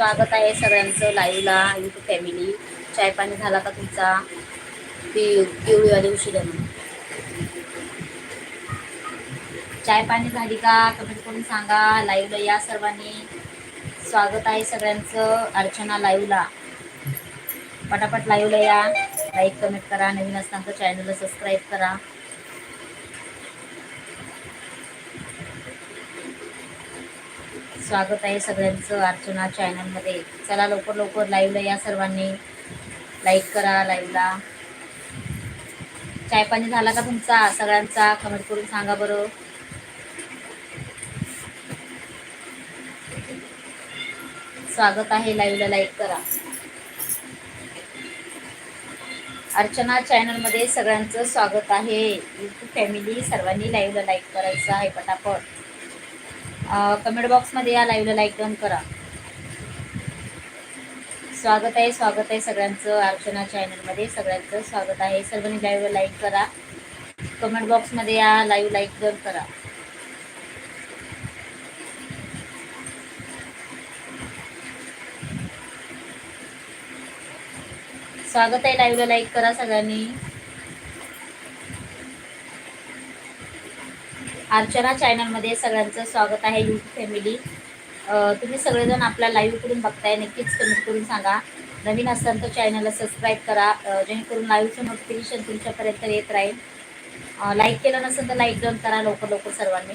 स्वागत आहे सगळ्यांचं लाईव्हला युट्यूब फॅमिली चाय पाणी झाला का तुमचा? पि पिवळीवाली उशी म्हणून. चाय पाणी झाली का? कमेंट करून सांगा. लाईव्हला या सर्वांनी. स्वागत आहे सगळ्यांचं. अर्चना लाईव्हला पटापट लाईव्हला या. लाईक कमेंट करा. नवीन असताना चॅनलला सबस्क्राईब करा. स्वागत आहे सगळ्यांचं अर्चना चॅनलमध्ये चला लवकर लवकर लाईव्हला या सर्वांनी. लाईक करा लाईव्हला चाय पाणी झाला का तुमचा? सगळ्यांचा कमेंट करून सांगा बरं. स्वागत आहे लाईव्हला लाईक करा. अर्चना चॅनलमध्ये सगळ्यांचं स्वागत आहे. यूट्यूब फॅमिली सर्वांनी लाईव्हला लाईक करायचं आहे पटापट. कमेंट बॉक्समध्ये या लाईव्हला लाईक डन करा. स्वागत आहे स्वागत आहे सगळ्यांचं. अर्चना चॅनलमध्ये सगळ्यांचं स्वागत आहे. सर्वांनी लाईव्हला लाईक करा. कमेंट बॉक्समध्ये या लाईव्ह लाईक डन करा. स्वागत आहे लाईव्हला लाईक करा सगळ्यांनी. अर्चना चॅनलमध्ये सगळ्यांचं स्वागत आहे यूट्यूब फॅमिली. तुम्ही सगळेजण आपल्या लाईव्हकडून बघताय नक्कीच कमेंट करून सांगा. नवीन असाल तर चॅनलला सबस्क्राईब करा जेणेकरून लाईव्हचं नोटिफिकेशन तुमच्यापर्यंत येत राहील. लाईक केलं नसेल तर लाईक डन करा लवकर लवकर सर्वांनी.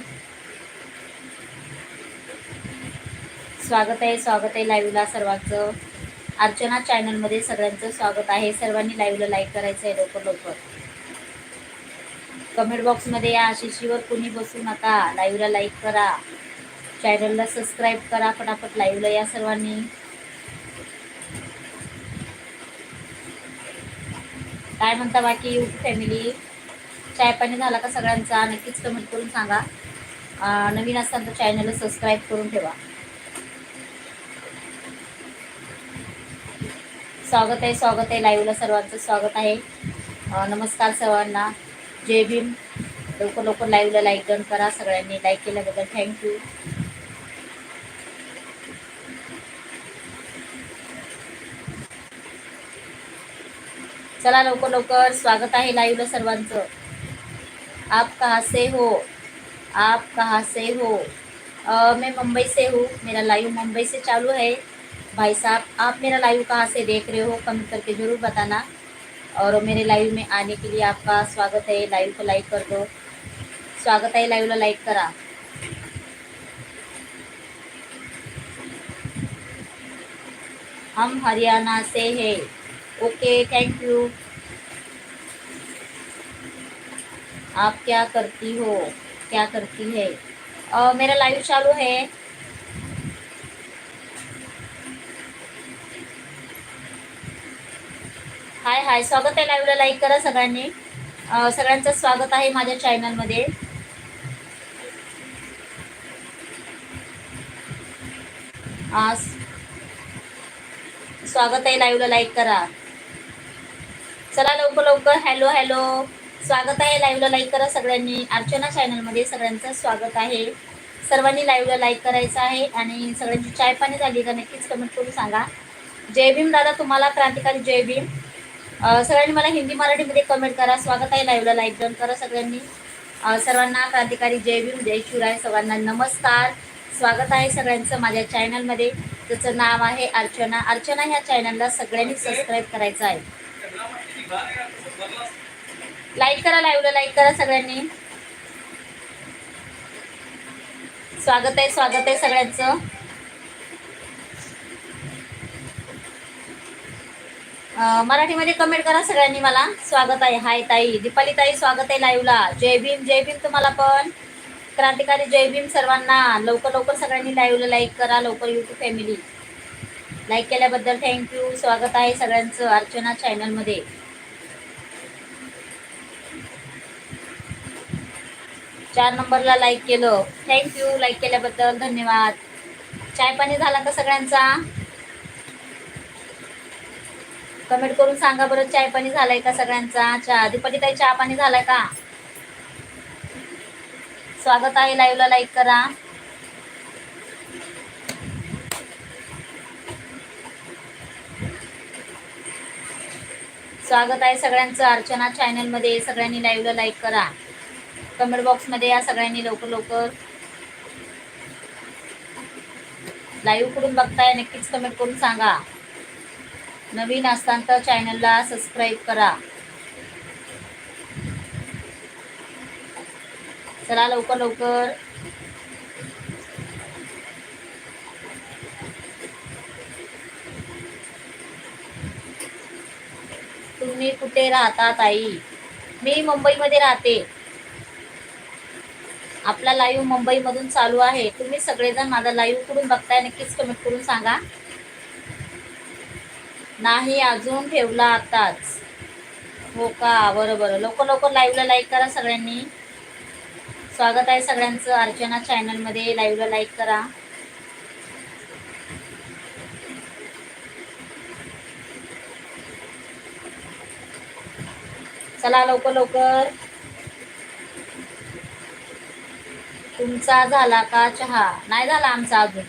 स्वागत आहे स्वागत आहे लाईव्हला सर्वांचं. अर्चना चॅनलमध्ये सगळ्यांचं स्वागत आहे. सर्वांनी लाईव्हला लाईक करायचं आहे लवकर लवकर. कमेंट बॉक्समध्ये या शिशीवर कुणी बसू नका. लाईव्हला लाईक करा. चॅनलला सबस्क्राईब करा फटाफट लाईव्हला या सर्वांनी. काय म्हणता बाकी फॅमिली चाय पाणी झाला का सगळ्यांचा? नक्कीच कमेंट करून सांगा. नवीन असताना तर चॅनलला सबस्क्राईब करून ठेवा. स्वागत आहे स्वागत आहे. लाईव्हला सर्वांचं स्वागत आहे. नमस्कार सर्वांना. जय भीम. लवकर लवकर लाईव्हला लाईक डन करा. सगळ्यांनी लाईक केल्याबद्दल थँक्यू चला लवकर लवकर. स्वागत आहे लाईव्हला सर्वांचं. आप कहाँ से हो? आप कहाँ से हो? आ, मैं मुंबई से हूँ. मेरा लाइव मुंबई से चालू है. भाई साहब आप मेरा लाइव कहाँ से देख रहे हो? कमेंट करके ज़रूर बताना. और मेरे लाइव में आने के लिए आपका स्वागत है। लाइव को लाइक कर दो। स्वागत है लाइव लाइवला लाईक करा। हम हरियाणा से है। ओके थैंक यू आप क्या करती हो? क्या करती है? आ, मेरा लाइव चालू है। हाय हाय. स्वागत आहे लाईव्हला लाईक करा सगळ्यांनी. सगळ्यांचं स्वागत आहे माझ्या चॅनलमध्ये स्वागत आहे लाईव्हला लाईक करा. चला लवकर लवकर. हॅलो हॅलो स्वागत आहे लाईव्हला लाईक करा सगळ्यांनी. अर्चना चॅनलमध्ये सगळ्यांचं स्वागत आहे. सर्वांनी लाईव्हला लाईक करायचं आहे आणि सगळ्यांची चाय पाणी झाली का नक्कीच कमेंट करून सांगा. जय भीम दादा तुम्हाला क्रांतिकारी जय भीम. सगळ्यांनी मला हिंदी मराठीमध्ये कमेंट करा. स्वागत आहे लाईव्हला लाईक डन करा सगळ्यांनी. सर्वांना क्रांतिकारी जय भीम जय शिवराय सर्वांना नमस्कार. स्वागत आहे सगळ्यांचं माझ्या चॅनलमध्ये त्याचं नाव आहे अर्चना. अर्चना ह्या चॅनलला सगळ्यांनी सबस्क्राईब करायचं आहे. लाईक करा लाईव्हला लाईक करा सगळ्यांनी. स्वागत आहे स्वागत आहे सगळ्यांचं. मराठीमध्ये कमेंट करा सगळ्यांनी मला. स्वागत आहे. हाय ताई. दीपाली ताई स्वागत आहे लाईव्हला जय भीम जय भीम तुम्हाला पण. क्रांतिकारी जय भीम सर्वांना. लवकर लवकर सगळ्यांनी लाईव्हला लाईक करा. लवकर युट्यूब फॅमिली लाईक केल्याबद्दल थँक्यू स्वागत आहे सगळ्यांचं अर्चना चॅनलमध्ये चार नंबरला लाईक केलं. थँक्यू लाईक केल्याबद्दल धन्यवाद. चाय पाणी झाला का सगळ्यांचा? कमेंट करून सांगा बरं चाय पाणी झालाय का सगळ्यांचा? चहा दीपाटी काही चहा पाणी झालाय का? स्वागत आहे लाईव्हला लाईक करा. स्वागत आहे सगळ्यांचं अर्चना चॅनलमध्ये सगळ्यांनी लाईव्हला लाईक करा. कमेंट बॉक्समध्ये या सगळ्यांनी लवकर लवकर. लाईव्ह करून बघताय? नक्कीच कमेंट करून सांगा. नवीन असताना तर चॅनलला सबस्क्राईब करा. चला लवकर लवकर. तुम्ही कुठे राहता ताई? मी मुंबईमध्ये राहते. आपला लाईव्ह मुंबईमधून चालू आहे. तुम्ही सगळेजण माझा लाईव्ह कुठून बघताय नक्कीच कमेंट करून सांगा. नाही अजून ठेवला आताच. हो का? बरं बरं लवकर लवकर लाईव्हला लाईक करा सगळ्यांनी. स्वागत आहे सगळ्यांचं. अर्चना चॅनलमध्ये लाईव्हला लाईक करा. चला लवकर लवकर. तुमचा झाला का चहा? नाही झाला आमचा अजून.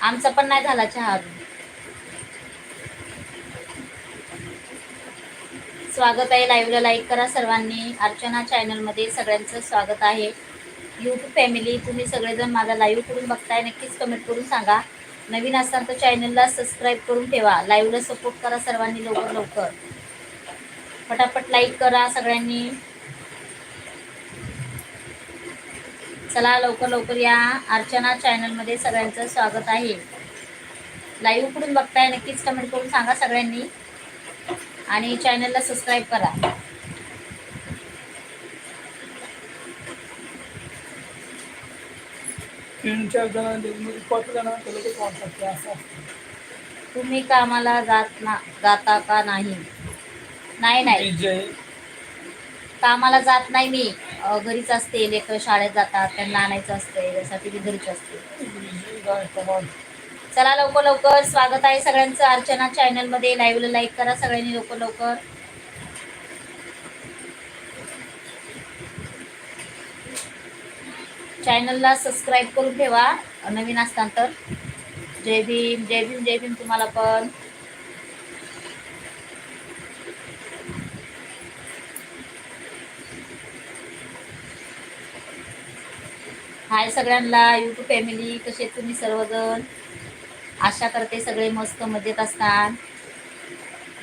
आमचा पण नाही झाला चहा अजून. स्वागत आहे. लाईव्हला लाईक करा सर्वांनी. अर्चना चॅनलमध्ये सगळ्यांचं स्वागत आहे. यूट्यूब फॅमिली तुम्ही सगळेजण माझा लाईव्ह करून बघताय. नक्कीच कमेंट करून सांगा. नवीन असाल तर चॅनलला सबस्क्राईब करून ठेवा. लाईव्हला सपोर्ट करा सर्वांनी लवकर लवकर. फटाफट लाईक करा सगळ्यांनी. चला लवकर लवकर या. अर्चना चॅनलमध्ये सगळ्यांचं स्वागत आहे. लाईव्ह करून बघताय. नक्कीच कमेंट करून सांगा सगळ्यांनी. आणि चॅनलला सबस्क्राईब करा. तीन चार जणांनी. तुम्ही कामाला जात ना जाता का नाही? नाही नाही. कामाला जात नाही मी. घरीच असते लेकरं शाळेत जातात त्यांना आणायचं असते यासाठी मी घरीच असते. चला लवकर लवकर. स्वागत आहे सगळ्यांचं. अर्चना चॅनलमध्ये लाईव्हला लाईक करा सगळ्यांनी लवकर लवकर. चॅनलला सबस्क्राईब करून ठेवा. नवीन असताना तर जय भीम जय भीम जय भीम तुम्हाला पण. हाय सगळ्यांना. यूट्यूब फॅमिली कसे आहेत तुम्ही सर्वजण? आशा करते सगळे मस्त मजेत असतात.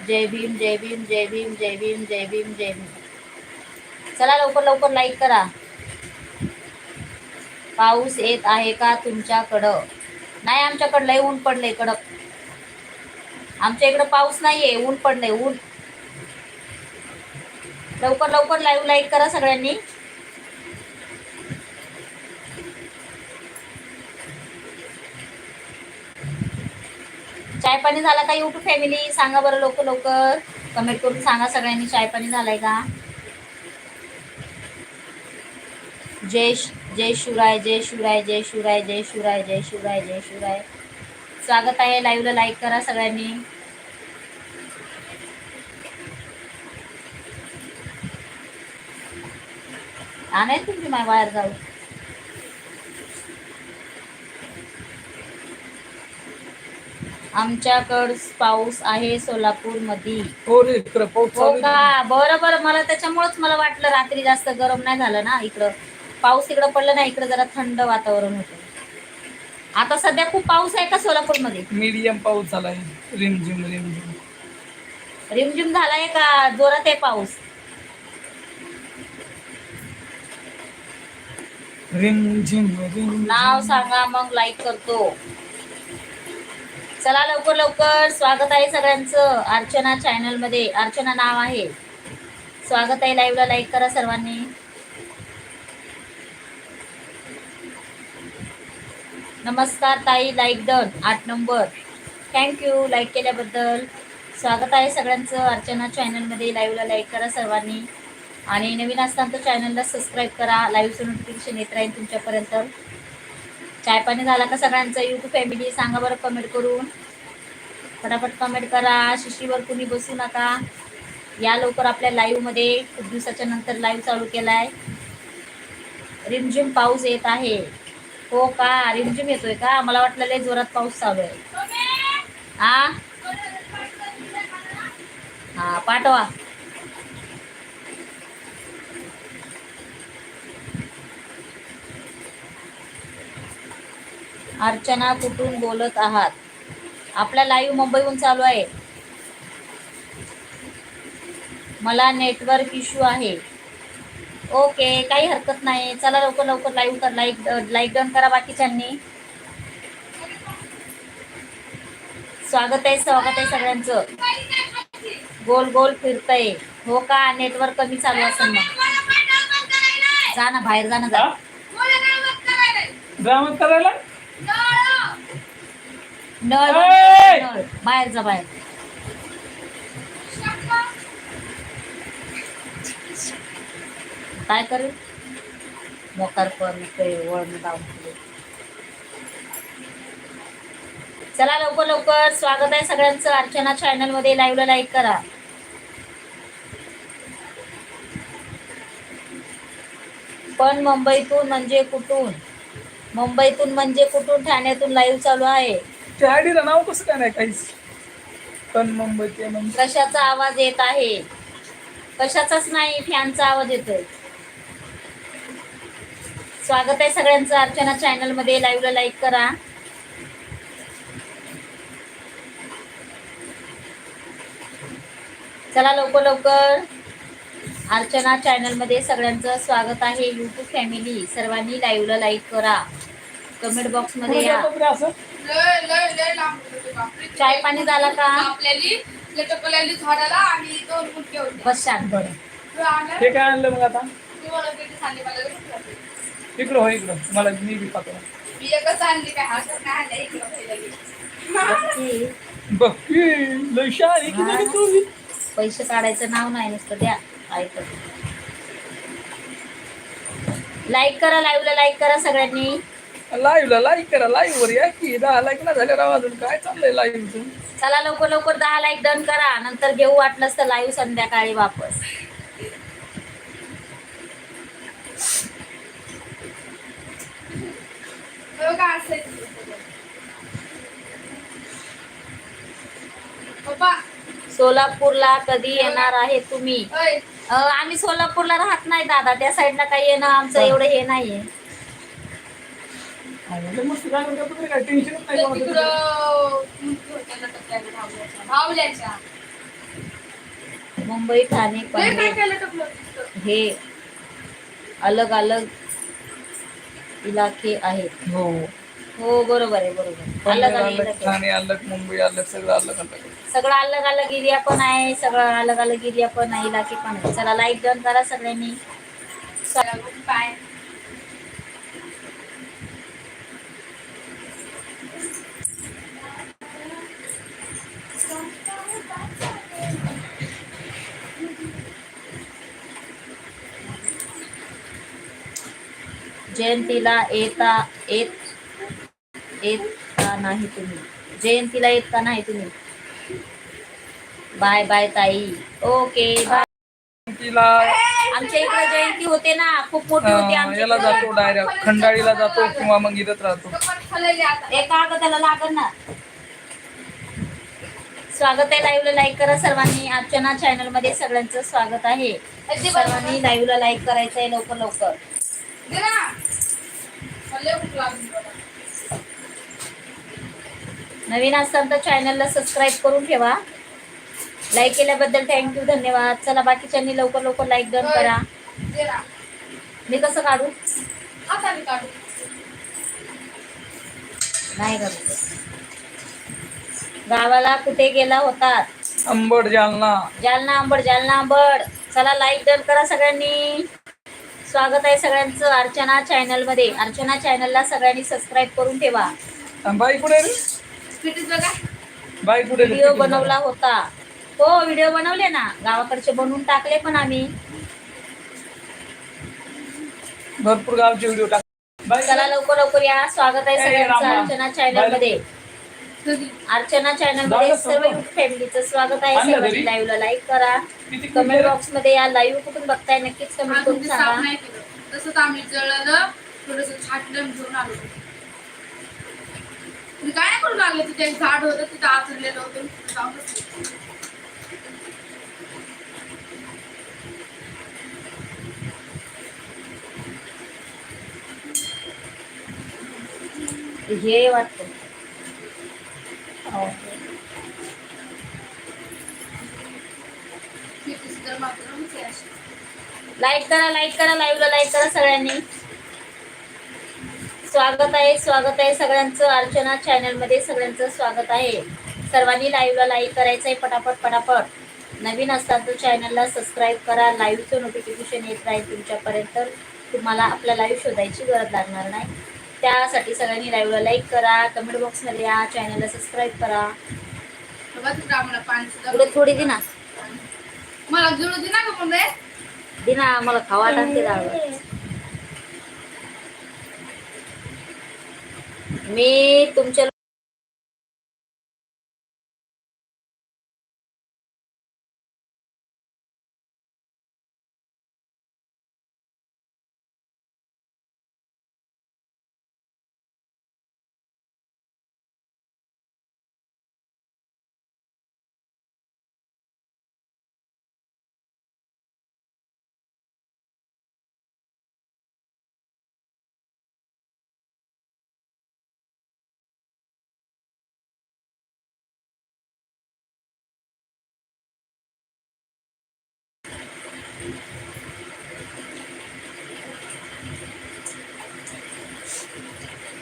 जय भीम जय भीम जय भीम जय भीम जय भीम जय भीम. चला लवकर लवकर लाईक करा. पाऊस येत आहे का तुमच्याकडं? नाही आमच्याकडं लय ऊन पडलंय कडक. आमच्या इकडं पाऊस नाहीये ऊन पडलंय ऊन. लवकर लवकर लाईव्ह लाईक करा सगळ्यांनी. चाय पाणी झाला का युट्यूब फॅमिली सांगा बरं लवकर लवकर. कमेंट करून सांगा सगळ्यांनी चाय पाणी झालाय का? जय जय शिवराय जय शिवराय जय शिवराय जय शिवराय जय शिवराय जय शिवराय. स्वागत आहे. लाईव्हला लाईक करा सगळ्यांनी. आणाय तुमची माय बाहेर जाऊ आमच्याकडं पाऊस आहे सोलापूरमध्ये हो रे इकडं पाऊस हो चालू आहे. का? बरं बरं. मला त्याच्यामुळेच मला वाटलं रात्री जास्त गरम नाही झालं ना इकडं. पाऊस इकडं पडलं ना इकडं जरा थंड वातावरण होतं. आता सध्या खूप पाऊस आहे का सोलापूरमध्ये? मीडियम पाऊस झालाय. रिमझिम रिमझिम. रिमझिम झालाय का? जोरात आहे पाऊस. रिमझिम रिमझिम. नाव सांगा मग लाईक करतो. चला लवकर लवकर. स्वागत आहे सगळ्यांचं. अर्चना चॅनलमध्ये अर्चना नाव आहे. स्वागत आहे लाईव्हला लाईक करा सर्वांनी. नमस्कार ताई. लाईक डन आठ नंबर थँक्यू लाईक केल्याबद्दल. स्वागत आहे सगळ्यांचं. अर्चना चॅनलमध्ये लाईव्हला लाईक करा सर्वांनी. आणि नवीन असताना तर चॅनलला सबस्क्राईब करा. लाईव्हचं नोटिफिकेशन येत राहील तुमच्यापर्यंत. चाय पाणी झाला का सगळ्यांचा यूट्यूब फॅमिली सांगा बरं कमेंट करून. फटाफट कमेंट करा. शिशीवर कुणी बसू नका. या लवकर आपल्या लाईव्हमध्ये खूप दिवसाच्या नंतर लाईव्ह चालू केला आहे रिमझिम पाऊस येत आहे. हो का? रिमझिम येतोय का? मला वाटलं लय जोरात पाऊस चालू आहे. हा हा पाठवा. अर्चना कुठून बोलत आहात? आपला लाईव्ह मुंबईहून चालू आहे. मला नेटवर्क इश्यू आहे. ओके काही हरकत नाही. चला लवकर लवकर लाईव्ह कर लाईक लाईक डन करा बाकीच्यांनी. स्वागत आहे स्वागत आहे सगळ्यांचं. गोल गोल फिरतय. हो का? नेटवर्क कमी चालू असेल मग जा ना बाहेर जा ना जा. करायला. नळ. बाहेर जा बाहेर. काय करेल मोकार पण वळण लावून. चला लवकर लवकर. स्वागत आहे सगळ्यांचं. अर्चना चॅनलमध्ये लाईव्हला लाईक करा. पण मुंबईतून म्हणजे कुठून? मुंबईतून म्हणजे कुठून? ठाण्यातून लाईव्ह चालू आहे. त्या आयडीला नाव कसं काय नाही काहीच? पण मुंबईचे म्हणजे कशाचा आवाज येत आहे? कशाचाच नाही फॅनचा आवाज येतोय. स्वागत आहे सगळ्यांचं. अर्चना चॅनलमध्ये लाईव्हला लाईक करा. चला लवकर लवकर. अर्चना चॅनलमध्ये सगळ्यांचं स्वागत आहे. युट्यूब फॅमिली सर्वांनी लाईव्हला लाईक करा. कमेंट बॉक्समध्ये कुठं या. असं? लय लय लय लांब होते बापरे. चाय पाणी झाला का आपल्याली लटकलेली झाडाला आणि दोन मुटके होते बस शांत बरं तू? हे काय आणलं मग आता तू मला किती सांगली मला लगेच खाते. इकडं हो इकडं मला मी बी पाहतो मी एकच आणली काय हसत नाही आणलं इकडं होते लगेच. नक्की. बघ की, लय शहाणी की नाही तू बी? पैसे काढायचं नाव नाही नुसतं द्या ऐकत लाईक करा लाईव्हला लाईक करा सगळ्यांनी लाईव्हला लाईक करा लाईव्ह वर या की दहा लाईक ना झाले राव अजून काय चाललंय लाईव्ह चला लवकर लवकर दहा लाईक डन करा नंतर घेऊ वाटलंच तर लाईव्ह संध्याकाळी वापस. सोलापूरला कधी येणार आहे तुम्ही? आम्ही सोलापूरला राहत नाही दादा त्या साईडला काही येणं आमचं एवढं हे नाहीये. मस्त तरी काय नाही कोणाचं. भावल्याच्या. मुंबई ठाणे लय काय पनवेल. काय लटकलं तिथं. हे अलग अलग इलाके आहेत. हो. हो बरोबर आहे बरोबर अलग अलग अलग इलाके ठाणे अलग मुंबई अलग सगळं अलग अलग सगळं अलग अलग एरिया पण आहे सगळं अलग अलग एरिया पण आहे इलाके पण आहे चला लाईक डन करा सगळ्यांनी. चला, बाय. जयंतीला येता येत येत का नाही तुम्ही. जयंतीला येत का नाही तुम्ही. बाय बाय ताई. Okay bye. तिला आमच्या इकडे जयंती होते ना. खूप मोठी होती आमच्या याला इकडे. जातो डायरेक्ट खंडाळीला जातो किंवा मग इथंच राहतो. का त्याला लागल ना. स्वागत आहे लाईव्हला लाईक करा सर्वांनी. अर्चना चॅनलमध्ये सगळ्यांचं स्वागत आहे. सर्वांनी लाईव्हला लाईक करायचं आहे लवकर लवकर. नवीन असताना तर चॅनलला सबस्क्राईब करून ठेवा. लाईक केल्याबद्दल थँक्यू धन्यवाद. चला बाकीच्यांनी लवकर लवकर लाईक डन करा. मी कसं काढू. नाही गावाला कुठे गेला होतात अंबड जालना. जालना आंबड जालना आंबड चला लाईक डन करा सगळ्यांनी. स्वागत आहे सगळ्यांचं अर्चना चॅनलमध्ये अर्चना चॅनलला सगळ्यांनी सबस्क्राईब करून ठेवा आणि बाई कुठे रे. बाई कुठे रे? व्हिडिओ बनवला होता हो व्हिडिओ बनवले ना गावाकडचे बनवून टाकले पण आम्ही भरपूर गावचे व्हिडिओ टाक बाई चला लवकर लवकर या स्वागत आहे ए, सगळ्यांचं रामा. अर्चना चॅनलमध्ये? अर्चना चॅनलमध्ये सर्व फॅमिलीचं स्वागत आहे. सर्व लाईव्हला लाईक करा. कमेंट बॉक्समध्ये या लाईव्ह कुठून बघताय? नक्कीच कमेंट करून सांगा. तसंच आम्ही जळलं थोडस छाटलं घेऊन आलो. तुम्ही काय करू लागले? तिथे एक झाड होतं तिथे आचरलेलं होतं. हे वाटतं. किती लाईक करा लाईक करा लाईव्हला लाईक करा सगळ्यांनी. स्वागत आहे स्वागत आहे सगळ्यांचं. अर्चना चॅनलमध्ये सगळ्यांचं स्वागत आहे. सर्वांनी लाईव्हला लाईक करायचं आहे पटापट पटापट. नवीन असतात तर चॅनलला सबस्क्राईब करा. लाईव्हचं नोटिफिकेशन येत राहील तुमच्यापर्यंत. तुम्हाला आपला लाईव्ह शोधायची गरज लागणार नाही. त्यासाठी सगळ्यांनी लाईव्हला लाईक करा कमेंट बॉक्समध्ये या चॅनलला सबस्क्राईब करा. पुढे थोडी दिना. मला जुळू दे ना का पण दिना मला खावा टाकते मी तुमच्या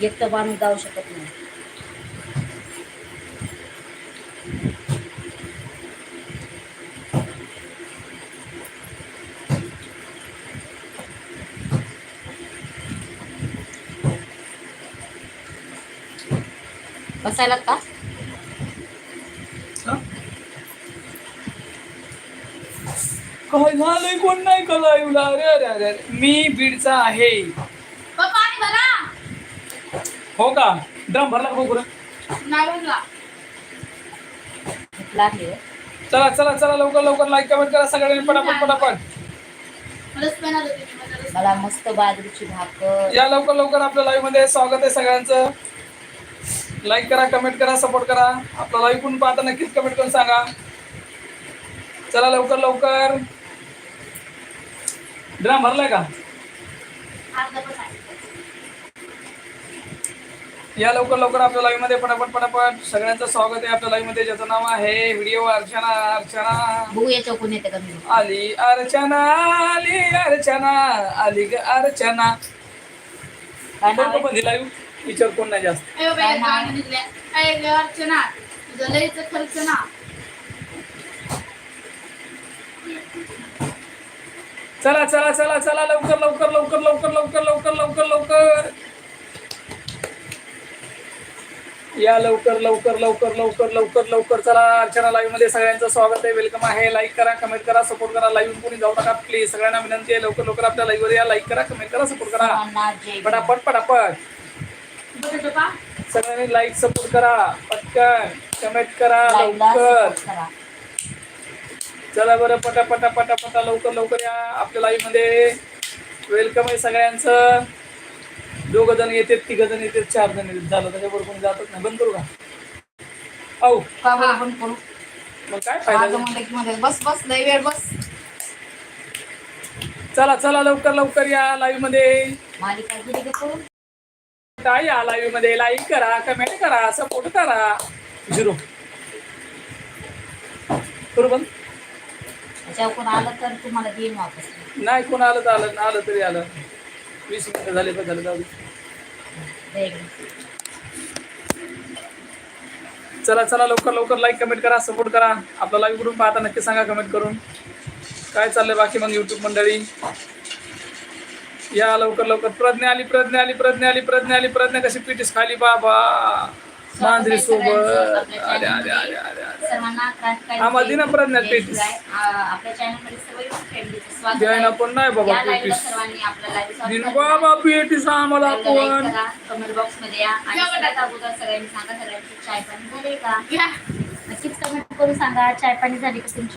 एकटं बांधून जाऊ शकत नाही. बसायला का? काय झालंय? कोण नाही कला येऊ अरे अरे अरे अरे. मी बीडचा आहे. हो का? ड्रम भरला का बघू हो. चला चला चला लवकर लवकर लाईक कमेंट करा सगळ्यांनी पटापट पटापट. मला मस्त बाजरीची भाकर. या लवकर लवकर आपल्या लाईव्हमध्ये स्वागत आहे सगळ्यांचं. लाईक करा कमेंट करा सपोर्ट करा. आपला लाईव्ह पण पाहता नक्कीच कमेंट करून सांगा. चला लवकर लवकर. ड्राम भरलाय का. या लवकर लवकर आपल्या लाईव्हमध्ये पटापट पटापट सगळ्यांचं स्वागत आहे आपल्या लाईव्हमध्ये ज्याचं नाव आहे व्हिडिओ अर्चना अर्चना बघू याच्या कोण येते का मी आली अर्चना आली अर्चना आली ग अर्चना काय नाव कोण आहे? पण लाईव्ह विचार कोण नाही जास्त ए बाबा, काय एक नाव? गाणं निघलंय. ए ग अर्चना तुझं लयच खर्च ना चला चला चला चला लवकर लवकर लवकर लवकर लवकर लवकर लवकर लवकर या लवकर लवकर लवकर लवकर लवकर लवकर. चला अर्चना लाईव्हमध्ये सगळ्यांचं स्वागत आहे. वेलकम आहे. लाईक करा कमेंट करा सपोर्ट करा. लाईव्ह कोणी जाऊ नका प्लीज सगळ्यांना विनंती आहे. लवकर लवकर आपल्या लाईव्ह वर या. लाईक करा कमेंट करा सपोर्ट करा. पटापट पटापट. सगळ्यांनी लाईक सपोर्ट करा. पटकन. कमेंट करा. लवकर. चला बरं पटा पटा पटा पटा लवकर लवकर या आपल्या लाईव्हमध्ये. वेलकम आहे सगळ्यांचं. दोघ जण येतात तिघ जण येतात चार जण येतात. झालं त्याच्याबरोबर कोणी जातच नाही. बंद करू का? औ का बरं पण करू? मग काय फायदा माझं म्हणलं की मध्ये बस बस लय वेळ बस. चला चला लवकर लवकर या लाईव्हमध्ये. काय या लाईव्हमध्ये लाईक करा कमेंट करा सपोर्ट करा. झिरो. करू बंद? त्याच्यावर कोण आलं तर तुम्हाला देईन वापस. नाही कोण आलं तर आलं आलं तरी आलं. वीस मिनिटं झाले तर झालं जाऊ दे. चला चला लवकर लवकर लाईक कमेंट करा सपोर्ट करा. आपला लाईव्ह ग्रुप पाहता नक्की सांगा कमेंट करून. काय चाललंय बाकी मग युट्यूब मंडळी? या लवकर लवकर. प्रज्ञा आली प्रज्ञा आली प्रज्ञा आली प्रज्ञा आली प्रज्ञा कशी पिटीस खाली? बाबा. मांजरी सोबत अरे अरे अरे अरे अरे. सर्वांना क्रांतिकारी आम्हाला दे ना जय प्रज्ञा पेटीस. द्यायला पण नाही बाबा पेटीस दिन बाबा पेटीस आम्हाला पण कमेंट बॉक्समध्ये या. आणि सगळ्यात अगोदर सगळ्यांनी सांगा सगळ्यांची चाय पाणी झाले का? नक्कीच कमेंट करून सांगा चाय पाणी झाली का तुमची?